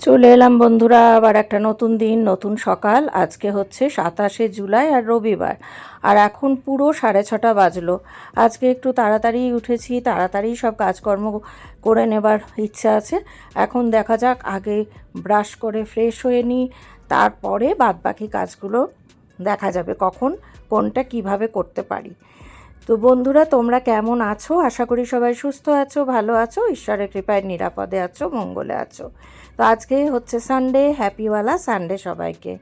চলে এলাম বন্ধুরা, আবার একটা নতুন দিন, নতুন সকাল। আজকে হচ্ছে সাতাশে জুলাই আর রবিবার, আর এখন পুরো সাড়ে ছটা বাজলো। আজকে একটু তাড়াতাড়ি উঠেছি, তাড়াতাড়ি সব কাজকর্ম করে নেবার ইচ্ছা আছে। এখন দেখা যাক, আগে ব্রাশ করে ফ্রেশ হয়ে নিই, তারপরে বাদবাকি কাজগুলো দেখা যাবে কখন, কোনটা কীভাবে করতে পারি। তো বন্ধুরা, তোমরা কেমন আছো? আশা করি সবাই সুস্থ আছো, ভালো আছো, ঈশ্বরের কৃপায় নিরাপদে আছো, মঙ্গলে আছো। তো আজকে হচ্ছে সানডে হ্যাপিওয়ালা সানডে সবাইকে।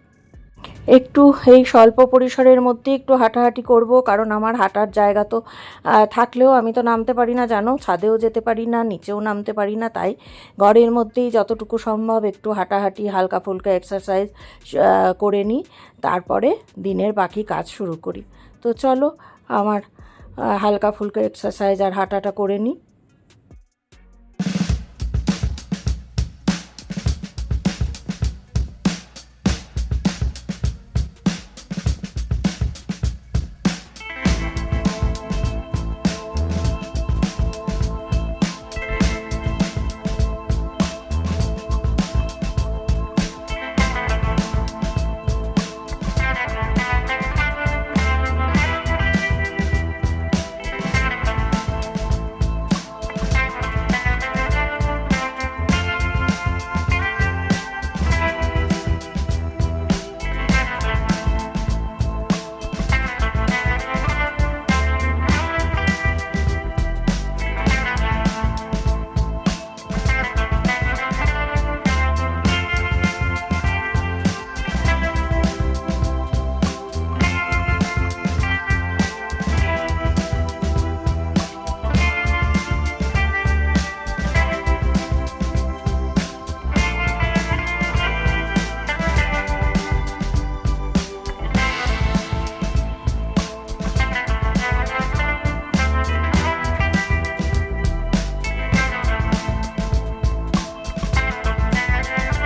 একটু এই স্বল্প পরিসরের মধ্যে একটু হাঁটাহাঁটি করব, কারণ আমার হাঁটার জায়গা তো থাকলেও আমি তো নামতে পারি না, জানো? ছাদেও যেতে পারি না, নিচেও নামতে পারি না, তাই ঘরের মধ্যেই যতটুকু সম্ভব একটু হাঁটাহাঁটি হালকা ফুলকা এক্সারসাইজ করে নিই। তারপরে দিনের বাকি কাজ শুরু করি। তো চলো, আমার হালকা ফুলকা এক্সারসাইজ আর হাঁটাটা করে নিই।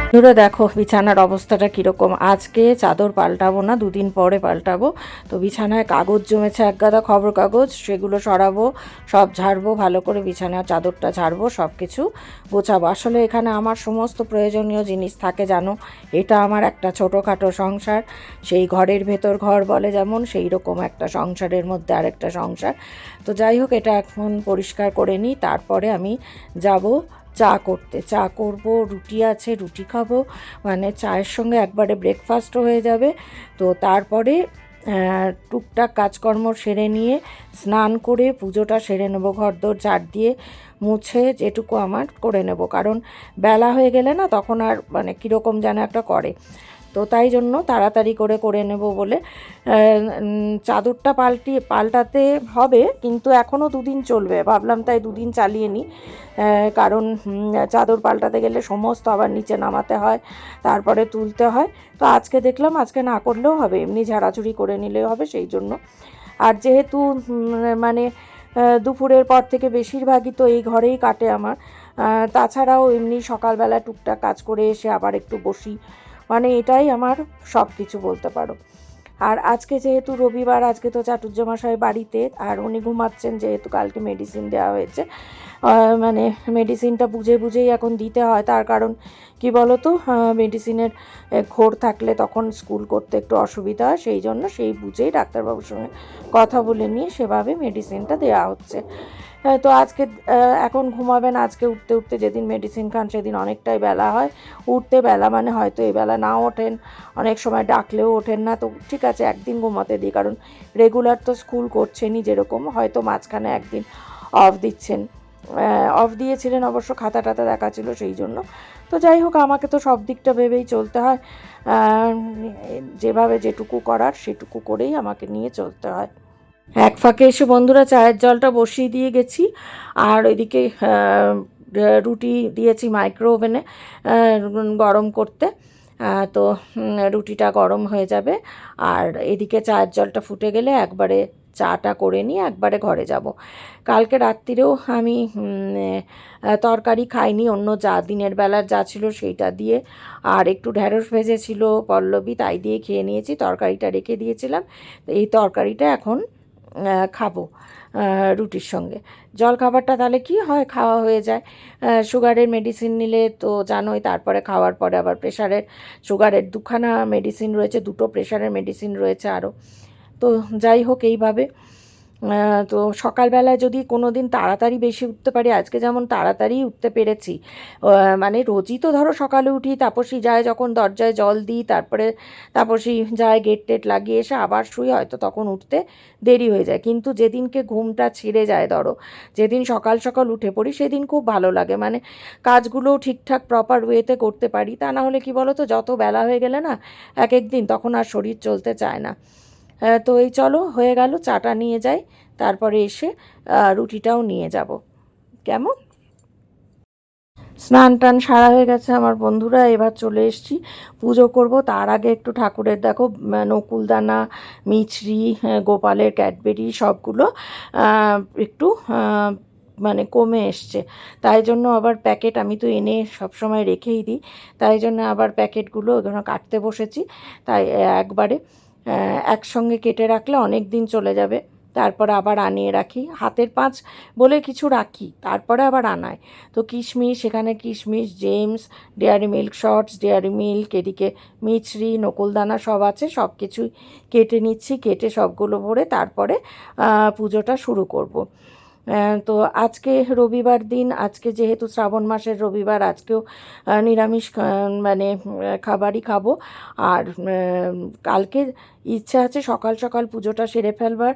বন্ধুরা দেখো বিছানার অবস্থাটা কীরকম। আজকে চাদর পাল্টাবো না, দুদিন পরে পাল্টাবো। তো বিছানায় কাগজ জমেছে এক গাদা খবর কাগজ, সেগুলো সরাবো, সব ঝাড়বো, ভালো করে বিছানার চাদরটা ঝাড়বো সব কিছু গোছাবো। আসলে এখানে আমার সমস্ত প্রয়োজনীয় জিনিস থাকে, জানো? এটা আমার একটা ছোটোখাটো সংসার। সেই ঘরের ভেতর ঘর বলে যেমন সেই রকম একটা সংসারের মধ্যে আরেকটা সংসার। তো যাই হোক, এটা এখন পরিষ্কার করে নিই, তারপরে আমি যাব চা করতে। চা করব, রুটি আছে, রুটি খাব। মানে চায়ের সঙ্গে একবারে ব্রেকফাস্টও হয়ে যাবে। তো তারপরে টুকটাক কাজকর্ম সেরে নিয়ে স্নান করে পুজোটা সেরে নেব, ঘরদোর চার দিয়ে মুছে যেটুকু আমার করে নেব। কারণ বেলা হয়ে গেলে না তখন আর মানে কীরকম যেন একটা করে। তো তাই জন্য তাড়াতাড়ি করে করে নেব বলে চাদরটা পাল্টি, পাল্টাতে হবে, কিন্তু এখনও দুদিন চলবে। ভাবলাম তাই দুদিন চালিয়ে নিই কারণ চাদর পাল্টাতে গেলে সমস্ত আবার নিচে নামাতে হয়, তারপরে তুলতে হয়। তো আজকে দেখলাম আজকে না করলেও হবে, এমনি ঝাড়াঝুড়ি করে নিলেও হবে সেই জন্য। আর যেহেতু মানে দুপুরের পর থেকে বেশিরভাগই তো এই ঘরেই কাটে আমার তাছাড়াও এমনি সকালবেলা টুকটাক কাজ করে এসে আবার একটু বসি। মানে এটাই আমার সব কিছু বলতে পারো। আর আজকে যেহেতু রবিবার, আজকে তো চাটুর্যমশাই বাড়িতে, আর উনি ঘুমাচ্ছেন যেহেতু কালকে মেডিসিন দেওয়া হয়েছে। মানে মেডিসিনটা বুঝে বুঝেই এখন দিতে হয়। তার কারণ কি বলো তো মেডিসিনের ঘোর থাকলে তখন স্কুল করতে একটু অসুবিধা হয়। সেই জন্য সেই বুঝেই ডাক্তারবাবুর সঙ্গে কথা বলে নিয়ে সেভাবে মেডিসিনটা দেওয়া হচ্ছে। তো আজকে এখন ঘুমাবেন, আজকে উঠতে উঠতে যেদিন মেডিসিন খান সেদিন অনেকটাই বেলা হয়। উঠতে বেলা মানে হয়তো এই বেলা নাও ওঠেন, অনেক সময় ডাকলেও ওঠেন না। তো ঠিক আছে, একদিন ঘুমাতে দিই, কারণ রেগুলার তো স্কুল করছেনই যেরকম, হয়তো মাঝখানে একদিন অফ দিচ্ছেন। অফ দিয়েছিলেন অবশ্য, খাতা টাতা দেখা ছিল সেই জন্য। তো যাই হোক, আমাকে তো সব দিকটা ভেবেই চলতে হয়। যেভাবে যেটুকু করার সেটুকু করেই আমাকে নিয়ে চলতে হয়। এক ফাঁকে এসে বন্ধুরা চায়ের জলটা বসিয়ে দিয়ে গেছি। আর ওইদিকে রুটি দিয়েছি মাইক্রো ওভেনে গরম করতে। তো রুটিটা গরম হয়ে যাবে। আর এদিকে চায়ের জলটা ফুটে গেলে একবারে চাটা করে নিয়ে একবারে ঘরে যাব। কালকে রাত্রিরেও আমি তরকারি খাইনি, অন্য যা দিনের বেলার যা ছিল সেইটা দিয়ে। আর একটু ঢ্যাঁড়স ভেজেছিল পল্লবী, তাই দিয়ে খেয়ে নিয়েছি। তরকারিটা রেখে দিয়েছিলাম। এই তরকারিটা এখন খাব রুটির সঙ্গে। জল খাবারটা তাহলে কি হয়? খাওয়া হয়ে যায়। সুগারের মেডিসিন নিলে তো জানোই, তারপরে খাওয়ার পরে আবার প্রেশারের সুগারের দুখানা মেডিসিন রয়েছে, দুটো প্রেশারের মেডিসিন রয়েছে আরও তো যাই হোক, এইভাবে তো সকালবেলায় যদি কোনো দিন তাড়াতাড়ি বেশি উঠতে পারি, আজকে যেমন তাড়াতাড়ি উঠতে পেরেছি মানে রোজই তো ধরো সকালে উঠি, তাপসী যায় যখন দরজায় জল দিই, তারপরে তাপসী যায় গেট টেট লাগিয়ে এসে আবার শুই, হয়তো তখন উঠতে দেরি হয়ে যায়। কিন্তু যেদিনকে ঘুমটা ছিঁড়ে যায় ধরো, যেদিন সকাল সকাল উঠে পড়ি, সেদিন খুব ভালো লাগে। মানে কাজগুলোও ঠিকঠাক প্রপার ওয়েতে করতে পারি, তা না হলে কি বলো তো যত বেলা হয়ে গেলে না এক এক দিন তখন আর শরীর চলতে চায় না। তো এই চলো, হয়ে গেল, চাটা নিয়ে যাই, তারপরে এসে রুটিটাও নিয়ে যাব। কেমন? স্নান টান সারা হয়ে গেছে আমার বন্ধুরা, এবার চলে এসছি, পুজো করব, তার আগে একটু ঠাকুরের, দেখো নকুলদানা, মিছরি গোপালের ক্যাডবেরি সবগুলো একটু মানে কমে এসছে। তাই জন্য আবার প্যাকেট আমি তো এনে সবসময় রেখেই দিই, তাই জন্য আবার প্যাকেটগুলো ওখানে কাটতে বসেছি। তাই একবারে একসঙ্গে কেটে রাখলে অনেক দিন চলে যাবে। তারপরে আবার আনিয়ে রাখি। হাতের পাঁচ বলে কিছু রাখি, তারপরে আবার আনায় তো কিশমিশ, সেখানে কিশমিশ, Gems, dairy milk shots, dairy milk, এদিকে মিছরি, নকুলদানা সব আছে সব কিছুই কেটে নিচ্ছি, কেটে সবগুলো ভরে তারপরে পুজোটা শুরু করব। তো আজকে রবিবার দিন, আজকে যেহেতু শ্রাবণ মাসের রবিবার, আজকেও নিরামিষ মানে খাবারই খাব। আর কালকে ইচ্ছা আছে সকাল সকাল পুজোটা সেরে ফেলবার।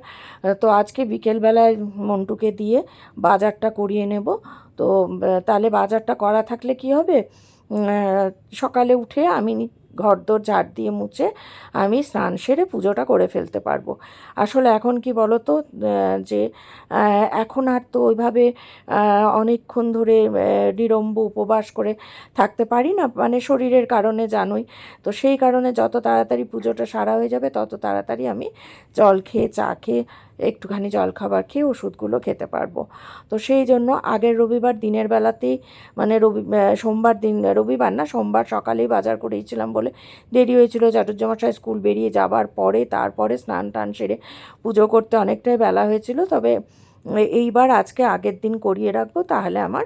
তো আজকে বিকেলবেলায় মন্টুকে দিয়ে বাজারটা করিয়ে নেব। তো তাহলে বাজারটা করা থাকলে কি হবে? সকালে উঠে আমি ঘরদোর ঝাড় দিয়ে মুছে আমি স্নান সেরে পুজোটা করে ফেলতে পারব। আসলে এখন কি বলো তো যে এখন আর তো ওইভাবে অনেকক্ষণ ধরে নিরম্ব উপবাস করে থাকতে পারি না মানে শরীরের কারণে জানোই। তো সেই কারণে যত তাড়াতাড়ি পুজোটা সারা হয়ে যাবে, তত তাড়াতাড়ি আমি জল খেয়ে, চা খেয়ে একটুখানি জলখাবার খেয়ে ওষুধগুলো খেতে পারব। তো সেই জন্য আগের রবিবার দিনের বেলাতেই মানে রবি সোমবার দিন, রবিবার না, সোমবার সকালেই বাজার করেছিলাম বলে দেরি হয়েছিল। চাটুর্যমশাই স্কুল বেরিয়ে যাবার পরে, তারপরে স্নান টান সেরে পুজো করতে অনেকটাই বেলা হয়েছিল। তবে এইবার আজকে আগের দিন করিয়ে রাখব, তাহলে আমার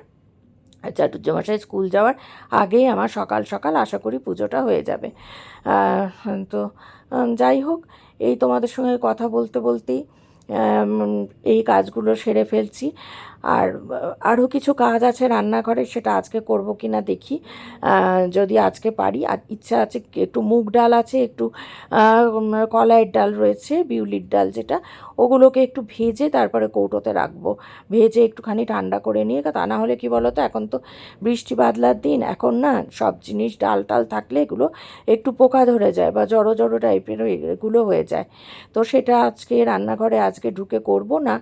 চাটুর্যমশাই স্কুল যাওয়ার আগেই আমার সকাল সকাল আশা করি পুজোটা হয়ে যাবে। তো যাই হোক, এই তোমাদের সঙ্গে কথা বলতে বলতেই এই কাজগুলো সেরে ফেলছি। আর, আরও কিছু কাজ আছে রান্নাঘরে, সেটা আজকে করব কি না দেখি যদি আজকে পারি, আর ইচ্ছা আছে একটু মুগ ডাল আছে, একটু কলাইয়ের ডাল রয়েছে, বিউলির ডাল যেটা, ওগুলোকে একটু ভেজে তারপরে কৌটোতে রাখব। ভেজে একটুখানি ঠান্ডা করে নিয়ে, তা না হলে কি বলো তো এখন তো বৃষ্টি বাদলার দিন, এখন না সব জিনিস ডাল টাল থাকলে এগুলো একটু পোকা ধরে যায় বা জড়ো জড়ো টাইপের এগুলো হয়ে যায়। তো সেটা আজকে রান্নাঘরে আজকে ঢুকে করব না,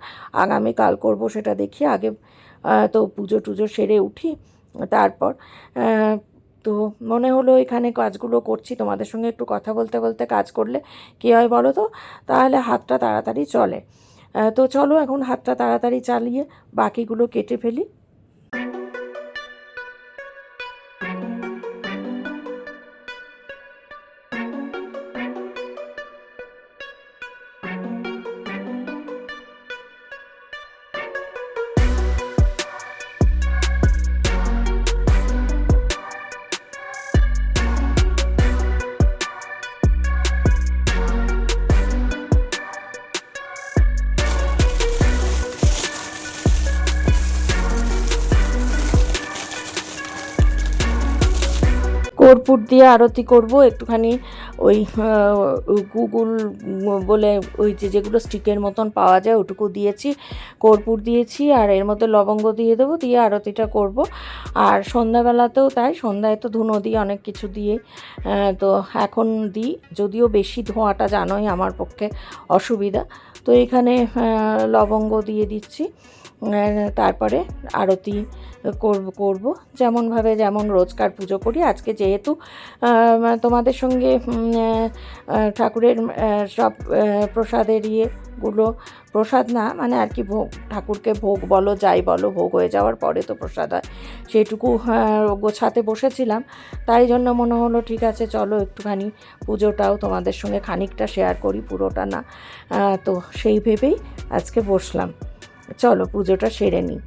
আগামীকাল করব সেটা দেখি আগে তো পুজো টুজো সেরে উঠি, তারপর তো মনে হলো এখানে কাজগুলো করছি, তোমাদের সঙ্গে একটু কথা বলতে বলতে কাজ করলে কী হয় বলো তো? তাহলে হাতটা তাড়াতাড়ি চলে। তো চলো এখন হাতটা তাড়াতাড়ি চালিয়ে বাকিগুলো কেটে ফেলি। কর্পূর দিয়ে আরতি করব, একটুখানি ওই গুগল বলে ওই যে যেগুলো স্টিকের মতন পাওয়া যায় ওটুকু দিয়েছি, কর্পূর দিয়েছি আর এর মধ্যে লবঙ্গ দিয়ে দেবো, দিয়ে আরতিটা করব। আর সন্ধ্যাবেলাতেও তাই, সন্ধ্যায় তো ধুনো দিই অনেক কিছু দিয়ে তো এখন দিই, যদিও বেশি ধোঁয়াটা জানোই আমার পক্ষে অসুবিধা। তো এখানে লবঙ্গ দিয়ে দিচ্ছি। তারপরে আরতি করব করব। যেমনভাবে যেমন রোজকার পুজো করি। আজকে যেহেতু তোমাদের সঙ্গে ঠাকুরের সব প্রসাদের ইয়েগুলো, প্রসাদ না মানে আর কি ভোগ, ঠাকুরকে ভোগ বলো, যাই বলো, ভোগ হয়ে যাওয়ার পরে তো প্রসাদ হয়। সেটুকু গোছাতে বসেছিলাম। তাই জন্য মনে হলো, ঠিক আছে, চলো একটুখানি পুজোটাও তোমাদের সঙ্গে খানিকটা শেয়ার করি, পুরোটা না। তো সেই ভেবেই আজকে বসলাম। চলো পুজোটা সেরে নিই।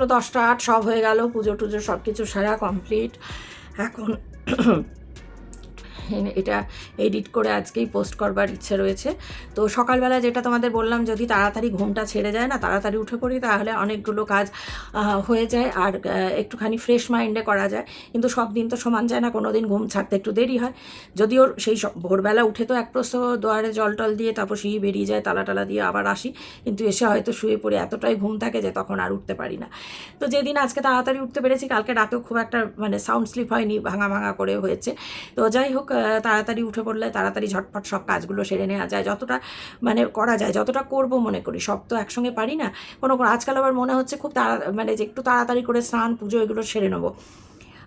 বাজলো দশটা আট সব হয়ে গেল পুজো টুজো সব কিছু সারা কমপ্লিট এখন এটা এডিট করে আজকেই পোস্ট করবার ইচ্ছে রয়েছে। তো সকালবেলা যেটা তোমাদের বললাম, যদি তাড়াতাড়ি ঘুমটা ছেড়ে যায় না, তাড়াতাড়ি উঠে পড়ি, তাহলে অনেকগুলো কাজ হয়ে যায় আর একটুখানি ফ্রেশ মাইন্ডে করা যায়। কিন্তু সব দিন তো সমান যায় না কোনো দিন ঘুম ছাড়তে একটু দেরি হয়। যদিও সেই সব ভোরবেলা উঠে তো এক প্রস্থ দুয়ারে জল টল দিয়ে তারপর সিঁড়ি বেরিয়ে যায়, তালা টালা দিয়ে আবার আসি। কিন্তু এসে হয়তো শুয়ে পড়ে এতটাই ঘুম থাকে যে তখন আর উঠতে পারি না। তো যেদিন আজকে তাড়াতাড়ি উঠতে পেরেছি, কালকে রাতেও খুব একটা মানে সাউন্ড স্লিপ হয়নি, ভাঙা ভাঙা করে হয়েছে। তো যাই হোক তাড়াতাড়ি উঠে পড়লে তাড়াতাড়ি ঝটপট সব কাজগুলো সেরে নেওয়া যায়, যতটা মানে করা যায়, যতটা করব মনে করি, সব তো একসঙ্গে পারি না। কোনো কোনো আজকাল আবার মনে হচ্ছে খুব তাড়া মানে যে একটু তাড়াতাড়ি করে স্নান, পুজো এগুলো সেরে নেব।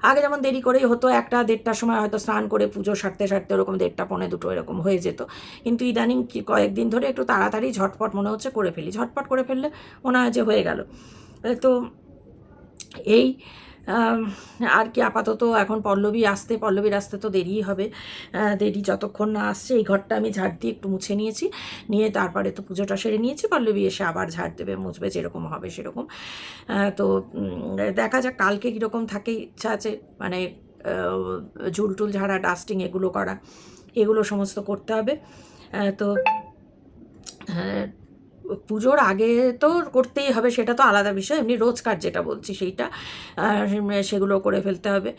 আগে যেমন দেরি করেই হতো, একটা দেড়টার সময় হয়তো স্নান করে পুজো সারতে সারতে ওরকম দেড়টা, পৌনে দুটো এরকম হয়ে যেত। কিন্তু ইদানিং কয়েকদিন ধরে একটু তাড়াতাড়ি ঝটপট মনে হচ্ছে করে ফেলি। ঝটপট করে ফেললে মনে হয় যে হয়ে গেল। তো এই আর কি আপাতত এখন পল্লবী আসতে পল্লবীর আসতে তো দেরিই হবে। দেরি যতক্ষণ না আসছে এই ঘরটা আমি ঝাড় দিয়ে একটু মুছে নিয়েছি। নিয়ে তারপরে তো পুজোটা সেরে নিয়েছি পল্লবী এসে আবার ঝাড় দেবে মুছবে যেরকম হবে সেরকম। তো দেখা যাক কালকে কীরকম থাকে ইচ্ছা আছে মানে আহ, ঝুল টুল ঝাড়া ডাস্টিং এগুলো করা এগুলো সমস্ত করতে হবে। তো পুজোর আগে তো করতেই হবে, সেটা তো আলাদা বিষয়। এমনি রোজকার যেটা বলছি সেইটা সেগুলো করে ফেলতে হবে।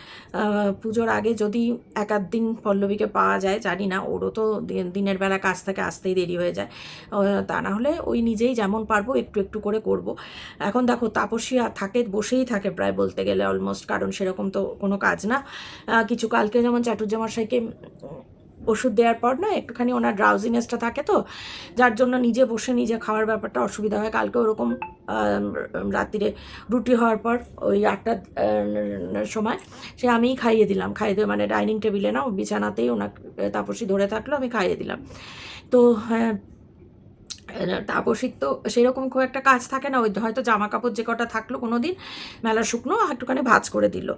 পুজোর আগে যদি এক আধ দিন পল্লবীকে পাওয়া যায়, জানি না, ওরও তো দিনের বেলা কাজ থেকে, আসতেই দেরি হয়ে যায়। তা না হলে ওই নিজেই যেমন পারব, একটু একটু করে করব। এখন দেখো, তাপসী থাকে, বসেই থাকে প্রায় বলতে গেলে অলমোস্ট কারণ সেরকম তো কোনো কাজ না। কিছু কালকে যেমন চাটুর্যমশাইকে ওষুধ দেওয়ার পর না একটুখানি ওনার ড্রাউজিনেসটা থাকে তো, যার জন্য নিজে বসে নিজে খাওয়ার ব্যাপারটা অসুবিধা হয়। কালকে ওরকম রাত্রিরে রুটি হওয়ার পর ওই আটটার সময় সে আমিই খাইয়ে দিলাম। খাইয়ে দিয়ে মানে ডাইনিং টেবিলে না বিছানাতেই ওনাকে, তাপসী ধরে থাকল, আমি খাইয়ে দিলাম। তো তাপসীর তো সেরকম খুব একটা কাজ থাকে না। ওই হয়তো জামা কাপড় যে কটা থাকল কোনো দিন মেলা শুকনো একটুখানি ভাজ করে দিল।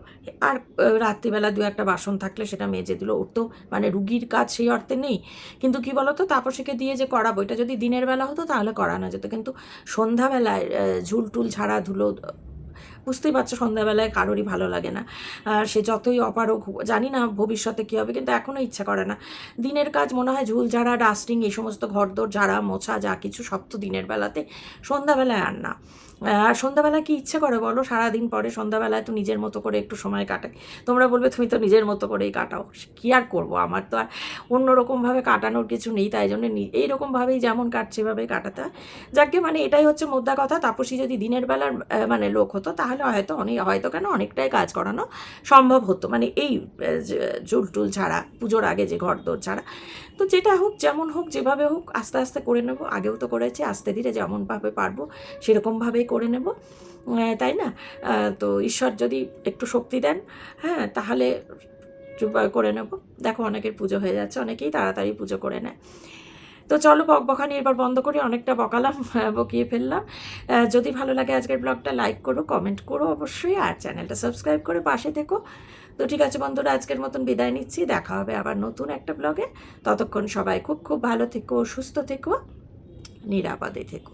আর রাত্রিবেলা দু একটা বাসন থাকলে সেটা মেজে দিল। ওর তো মানে রুগীর কাজ সেই অর্থে নেই। কিন্তু কি বলতো তাপসীকে দিয়ে যে করাবো, এটা যদি দিনের বেলা হতো তাহলে করানো যেত। কিন্তু সন্ধ্যাবেলায় ঝুলটুল ঝুল টুল ঝাড়া ধুলো বুঝতেই পারছ, সন্ধ্যাবেলায় কারোরই ভালো লাগে না। আর সে যতই অপারক জানি না ভবিষ্যতে কী হবে, কিন্তু এখনও ইচ্ছা করে না। দিনের কাজ মনে হয় ঝুল ঝাড়া ডাস্টিং এই সমস্ত ঘরদোর, ঝাড়া, মোছা, যা কিছু, সব তো দিনের বেলাতে, সন্ধ্যাবেলায় আর না। আর সন্ধ্যাবেলা কি ইচ্ছে করে বলো? সারাদিন পরে সন্ধ্যাবেলায় তো নিজের মতো করে একটু সময় কাটাই। তোমরা বলবে তুমি তো নিজের মতো করেই কাটাও। কী আর করব? আমার তো আর অন্যরকমভাবে কাটানোর কিছু নেই তাই জন্য এইরকমভাবেই যেমন কাটছে এভাবেই কাটাতে হয়। যাকে মানে এটাই হচ্ছে মোদ্দা কথা। তাপসী যদি দিনের বেলার মানে লোক হতো তাহলে হয়তো অনেক হয়তো কেন অনেকটাই কাজ করানো সম্ভব হতো। মানে এই আহ, টুল ছাড়া পুজোর আগে যে ঘর দোর ছাড়া। তো যেটা হোক যেমন হোক যেভাবে হোক আস্তে আস্তে করে নেব। আগেও তো করেছি আস্তে ধীরে যেমনভাবে পারব সেরকমভাবেই করে নেব। তাই না? তো ঈশ্বর যদি একটু শক্তি দেন হ্যাঁ তাহলে করে নেব। দেখো অনেকের পুজো হয়ে যাচ্ছে, অনেকেই তাড়াতাড়ি পুজো করে নেয়। তো চলো বক বকানি এবার বন্ধ করি, অনেকটা বকালাম বকিয়ে ফেললাম। যদি ভালো লাগে আজকের ব্লগটা, লাইক করো, কমেন্ট করো অবশ্যই, আর চ্যানেলটা সাবস্ক্রাইব করে পাশে থেকো। তো ঠিক আছে বন্ধুরা, আজকের মতন বিদায় নিচ্ছি, দেখা হবে আবার নতুন একটা ব্লগে। ততক্ষণ সবাই খুব খুব ভালো থেকো, সুস্থ থেকো, নিরাপদে থেকো।